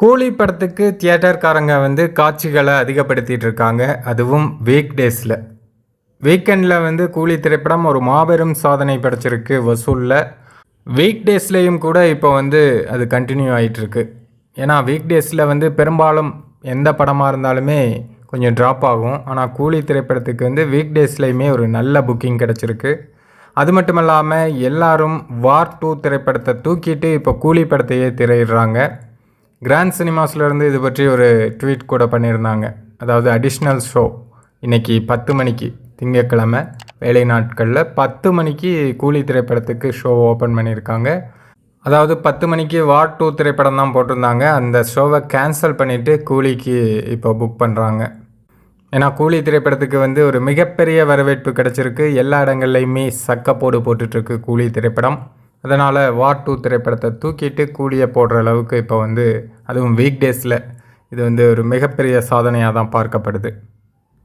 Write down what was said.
கூலி படத்துக்கு தியேட்டர்காரங்க வந்து காட்சிகளை அதிகப்படுத்திகிட்டு இருக்காங்க. அதுவும் வீக் டேஸில் வீக்கெண்டில் வந்து கூலி திரைப்படம் ஒரு மாபெரும் சாதனை படைச்சிருக்கு வசூலில். வீக் டேஸ்லேயும் கூட இப்போ வந்து அது கண்டினியூ ஆகிட்டுருக்கு ஏன்னா வீக் டேஸில் வந்து பெரும்பாலும் எந்த படமாக இருந்தாலுமே கொஞ்சம் ட்ராப் ஆகும். ஆனால் கூலி திரைப்படத்துக்கு வந்து வீக் டேஸ்லேயுமே ஒரு நல்ல புக்கிங் கிடச்சிருக்கு. அது மட்டும் இல்லாமல் எல்லாரும் வார் டூ திரைப்படத்தை தூக்கிட்டு இப்போ கூலி படத்தையே திரையிடுறாங்க. கிராண்ட் சினிமாஸ்லேருந்து இது பற்றி ஒரு ட்வீட் கூட பண்ணியிருந்தாங்க. அதாவது அடிஷ்னல் ஷோ இன்றைக்கி பத்து மணிக்கு திங்கட்கிழமை வேலை நாட்களில் பத்து மணிக்கு கூலி திரைப்படத்துக்கு ஷோ ஓப்பன் பண்ணியிருக்காங்க. அதாவது பத்து மணிக்கு வார் டூ திரைப்படம் தான் போட்டிருந்தாங்க. அந்த ஷோவை கேன்சல் பண்ணிவிட்டு கூலிக்கு இப்போ புக் பண்ணுறாங்க ஏன்னா கூலி திரைப்படத்துக்கு வந்து ஒரு மிகப்பெரிய வரவேற்பு கிடச்சிருக்கு. எல்லா இடங்கள்லையுமே சக்கப்போடு போட்டுட்ருக்கு கூலி திரைப்படம். அதனால் வார் டூ திரைப்படத்தை தூக்கிட்டு கூலியை போடுற அளவுக்கு இப்போ வந்து அதுவும் வீக் டேஸில் இது வந்து ஒரு மிகப்பெரிய சாதனையாக தான் பார்க்கப்படுது.